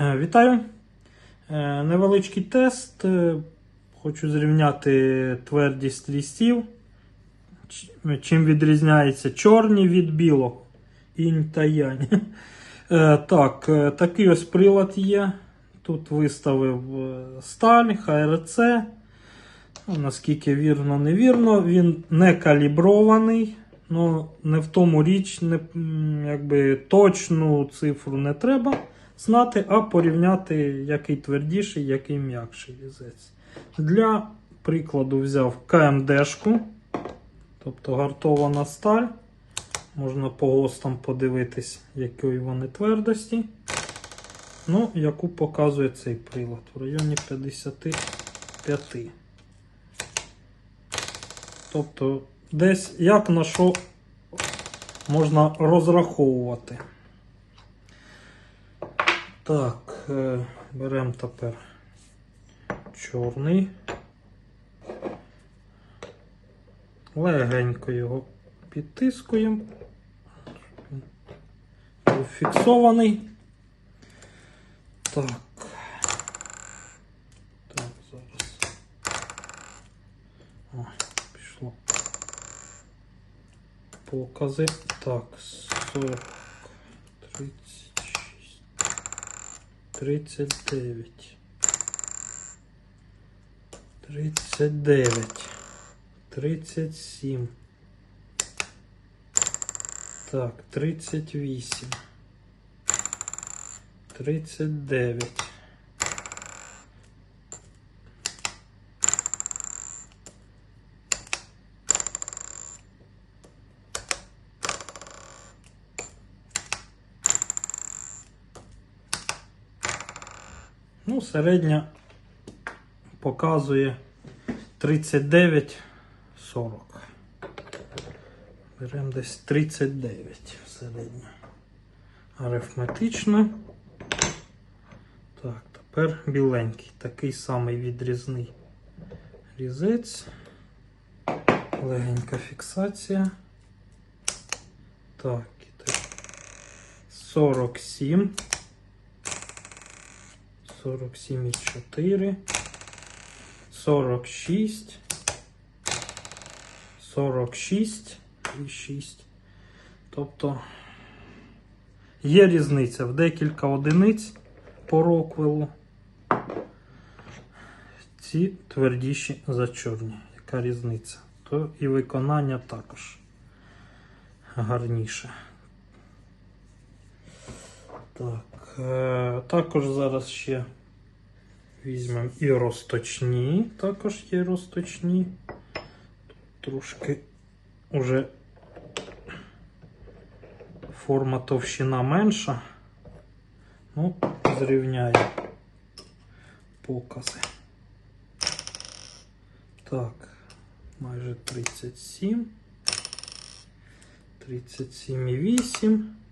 Е, Вітаю! Е, Невеличкий тест. Е, Хочу зрівняти твердість лістів. Чим відрізняється чорні від білого. Інь та янь. Так, такий ось прилад є. Тут виставив сталь, ХРЦ. Ну, Наскільки вірно, невірно. Він не калібрований. Ну, не в тому річ, не, якби точну цифру не треба знати, а порівняти, який твердіший, який м'якший різець. Для прикладу взяв КМДшку, тобто гартована сталь. Можна по ГОСТам подивитись, якої вони твердості. Ну, яку показує цей прилад в районі 55. Тобто, десь як на що можна розраховувати. Так, е, беремо тепер чорний. Легенько його підтискуємо. він фіксований. Так. Так, зараз. О, пішло. Покази. Так, 40, 36, 39, 39, 37. Так, 38. 39. Ну, середня показує 39 40. Беремо десь 39 середня. Арифметично. Так, тепер біленький. Такий самий відрізний різець. Легенька фіксація. Так. 47. 47,4. 46. 46 і 6. Тобто є різниця в декілька одиниць по роквелу. Ці твердіші за чорні. Яка різниця? То і виконання також гарніше. Так, е, також зараз ще візьмемо і розточні. Також є розточні. Тут трошки уже форма товщина менша. Ну, зрівняю покази. Так, майже 37. 37,8.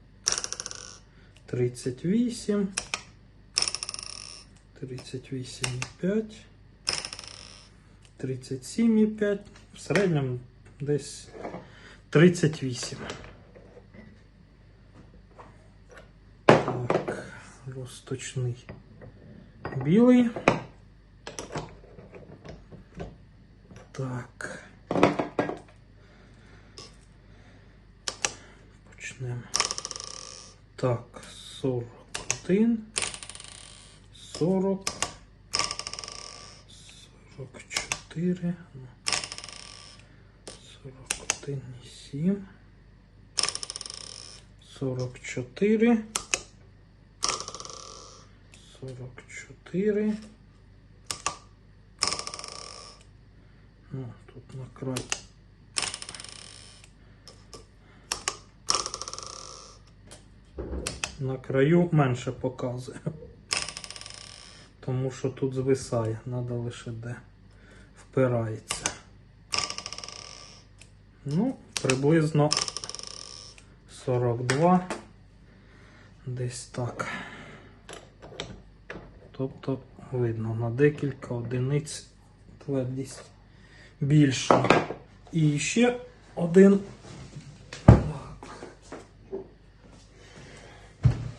38. 38,5. 37,5. В середньому десь 38. Так, розточний білий. Так. Почнемо. Так, 41, 40, 44, ну, 41, 7, 44, 44. Ну, тут на край. На краю менше показує. Тому що тут звисає, треба лише де впирається. Ну, приблизно 42. Десь так. Тобто видно на декілька одиниць твердість більша. І ще один. Так.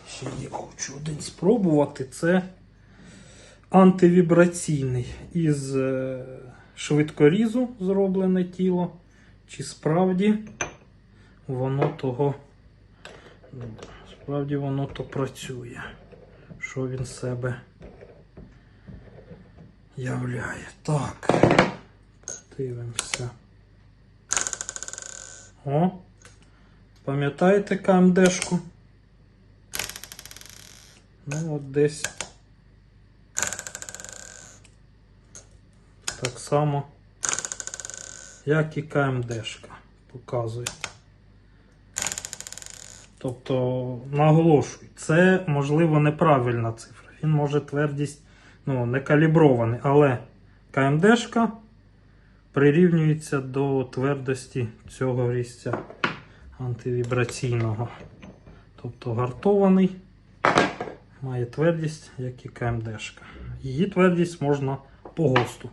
Ще є хочу. один спробувати. Це антивібраційний із е, швидкорізу зроблене тіло. Чи справді воно того. Справді воно то працює. Що він себе являє. Так. Дивимося. О. Пам'ятаєте КМДшку? Ну, от десь. Так само, як і КМДшка показує. Тобто, наголошую, це можливо неправильна цифра. Він може твердість ну, не калібрований, але КМДшка прирівнюється до твердості цього різця антивібраційного. Тобто гартований має твердість, як і КМДшка. Її твердість можна по ГОСТу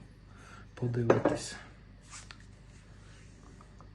подивитись.